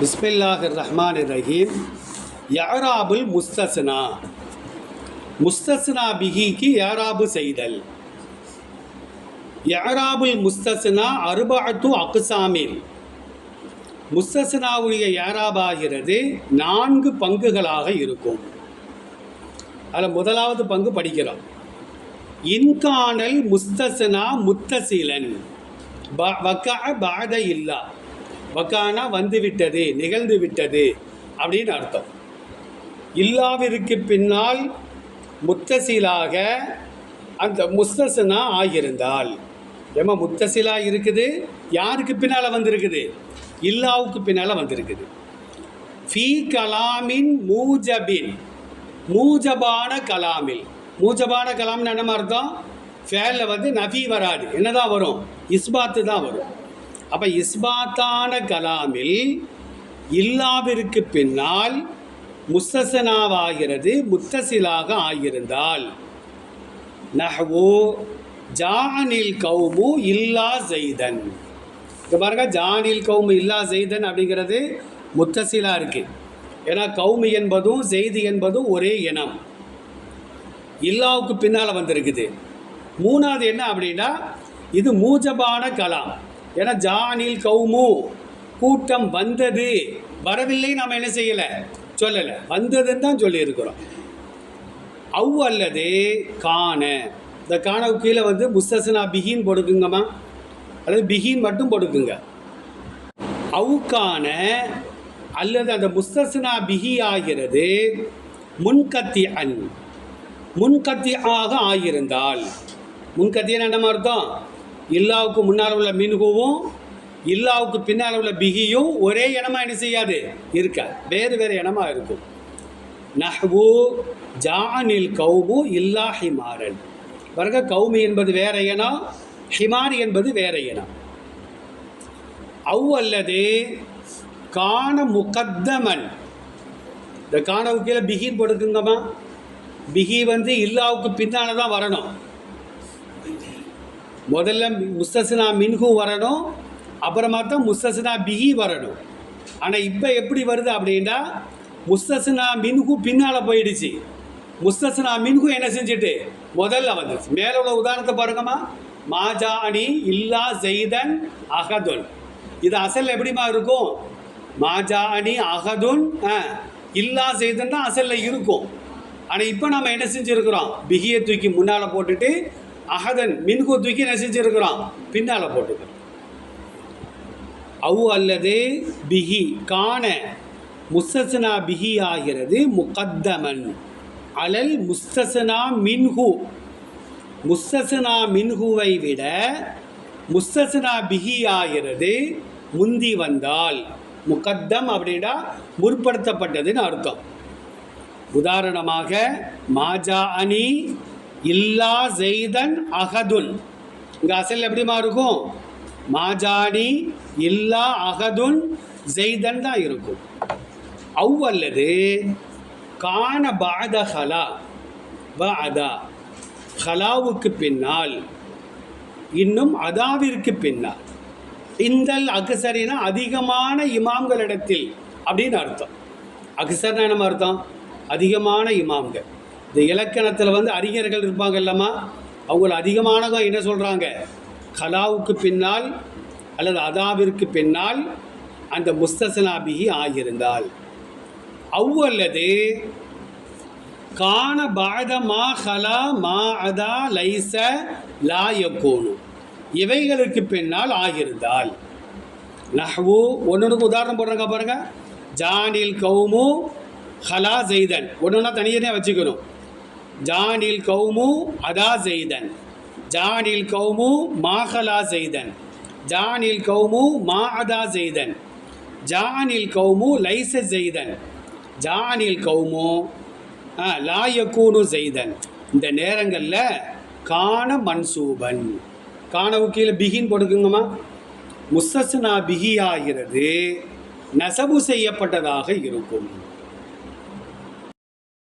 பிஸ்மில்லாஹிர் ரஹ்மான் ரஹீம் யாராபுல் முஸ்தஸ்னா முஸ்தஸ்னா பிகிக்கு யாராபு செய்தல். யாராபுல் முஸ்தஸ்னா அருபாத்து அக்குசாமின் முஸ்தஸ்னாவுடைய யாராபாகிறது நான்கு பங்குகளாக இருக்கும். அதில் முதலாவது பங்கு படிக்கிறோம். இன்கானல் முஸ்தஸ்னா முத்தசிலன். ப- வக்கா பாத இல்லா. வக்கானா வந்து விட்டது நிகழ்ந்து விட்டது அப்படின்னு அர்த்தம். இல்லாவிற்கு பின்னால் முத்தசிலாக அந்த முஸ்தசனா ஆகியிருந்தால். ஏமா முத்தசிலா இருக்குது? யாருக்கு பின்னால் வந்திருக்குது? இல்லாவுக்கு பின்னால் வந்திருக்குது. ஃபி கலாமின் மூஜபின் மூஜபான கலாமில். மூஜபான கலாம்னு என்ன அர்த்தம்? ஃபேலில் வந்து நபி வராது. என்னதான் வரும்? இஸ்பாத்து தான் வரும். அப்போ இஸ்பாத்தான கலாமில் இல்லாவிற்கு பின்னால் முஸ்தசனாவாகிறது முத்தசிலாக ஆகியிருந்தால் நஹ்வு ஜானில் கௌமு இல்லா ஜெய்தன். இப்போ பாருங்க ஜானில் கௌமு இல்லா ஜெய்தன் அப்படிங்கிறது முத்தசிலா இருக்கு. ஏன்னா கௌமு என்பதும் ஜெய்து என்பதும் ஒரே இனம். இல்லாவுக்கு பின்னால் வந்திருக்குது. மூணாவது என்ன அப்படின்னா இது மூஜபான கலாம். ஏன்னா ஜானில் கௌமு கூட்டம் வந்தது. வரவில்லை நாம் என்ன செய்யலை? சொல்லலை. வந்ததுன்னு தான் சொல்லியிருக்கிறோம். அவ் அல்லது காண. இந்த காணவு கீழே வந்து முஸ்தசனா பிகின் போடுக்குங்கம்மா அல்லது பிகின் மட்டும் போடுக்குங்க அவுக்கான அல்லது அந்த முஸ்தசனா பிகி ஆகிறது முன்கத்தி அன் முன்கத்தி ஆக ஆகியிருந்தால் முன்கத்தின்னு என்ன அர்த்தம்? இல்லாவுக்கு முன்னால் உள்ள மின்குவும் இல்லாவுக்கு பின்னால் உள்ள பிகியும் ஒரே இனமா என்ன செய்யாது? இருக்க. வேறு வேறு இனமா இருக்கும் நஹ்வு ஜானில் கௌமு இல்லா ஹிமாரன். பாருங்க கௌமி என்பது வேற இனம் ஹிமாரி என்பது வேற இனம். அவ் அல்லது காண முகத்தமன். இந்த காணவு கீழே பிகின் போட்டுக்குங்கம்மா. பிகி வந்து இல்லாவுக்கு பின்னால் தான் வரணும். முதல்ல முஸ்தஸ்னா மின்ஹு வரணும் அப்புறமா தான் முஸ்தஸ்னா பிஹி வரணும். ஆனால் இப்போ எப்படி வருது அப்படின்னா முஸ்தஸ்னா மின்ஹு பின்னால் போயிடுச்சு. முஸ்தஸ்னா மின்ஹு என்ன செஞ்சுட்டு? முதல்ல வந்துச்சு மேலே உள்ள உதாரணத்தை பாருங்கம்மா. மாஜா அணி இல்லா ஜெய்தன் அகதுன் இது அசல் எப்படிமா இருக்கும்? மாஜா அணி அகதுன் ஆ, இல்லா செய்தன் தான் அசலில் இருக்கும். ஆனால் இப்போ நம்ம என்ன செஞ்சுருக்கிறோம்? பிகியை தூக்கி முன்னால் போட்டுட்டு அகதன் மின்கு தூக்கி நசிச்சிருக்கிறான் பின்னால் போட்டுக்கிறோம் அவு அல்லது பிகி காண. முஸ்தசனா பிகி ஆகிறது முகத்தமன். அலல் முஸ்தசனா மின்ஹு முஸ்தசனா மின்ஹுவை விட முஸ்தசனா பிஹி ஆகிறது முந்தி வந்தால். முகத்தம் அப்படின்னா முற்படுத்தப்பட்டதுன்னு அர்த்தம். உதாரணமாக மாஜா அணி இல்லா ஜெய்தன் அகதுன் இங்கே அசல் எப்படிமா இருக்கும் மாஜாடி இல்லா அகதுன் ஜெய்தன் தான் இருக்கும். அவ் அல்லது காண பாத ஹலா வ அதா ஹலாவுக்கு பின்னால் இன்னும் அதாவிற்கு பின்னால். இந்தல் அக்சரினா அதிகமான இமாம்களிடத்தில் அப்படின்னு அர்த்தம். அக்சர்னா என்ன அர்த்தம்? அதிகமான இமாம்கள். இந்த இலக்கணத்தில் வந்து அறிஞர்கள் இருப்பாங்க இல்லம்மா? அவங்கள அதிகமானவங்க என்ன சொல்கிறாங்க கலாவுக்கு பின்னால் அல்லது அதாவிற்கு பின்னால் அந்த முஸ்தசனாபிகி ஆகியிருந்தால் அவ் அல்லது கான பாத மா ஹலா மா அதா லைச லா இவைகளுக்கு பின்னால் ஆகியிருந்தால் நஹ்வு ஒன்றுக்கு உதாரணம் போடுறாங்க பாருங்க. ஜானில் கௌமு ஹலா ஜெய்தன். ஒன்றுனா தனியாக வச்சுக்கணும். ஜானில் கௌமு அதா ஜெய்தன் ஜானில் கௌமு மாஹலா ஜெய்தன் ஜானில் கௌமு மா அதா ஜெய்தன் ஜானில் கௌமு லைச ஜெய்தன் ஜானில் கௌமு ஆ, லா ஜெய்தன் இந்த நேரங்களில் காண மன்சூபன். காணவு கீழே பிகின் போடுக்குங்கம்மா முஸ்தஸ்னா பிகி ஆகிறது நசபு செய்யப்பட்டதாக இருக்கும்.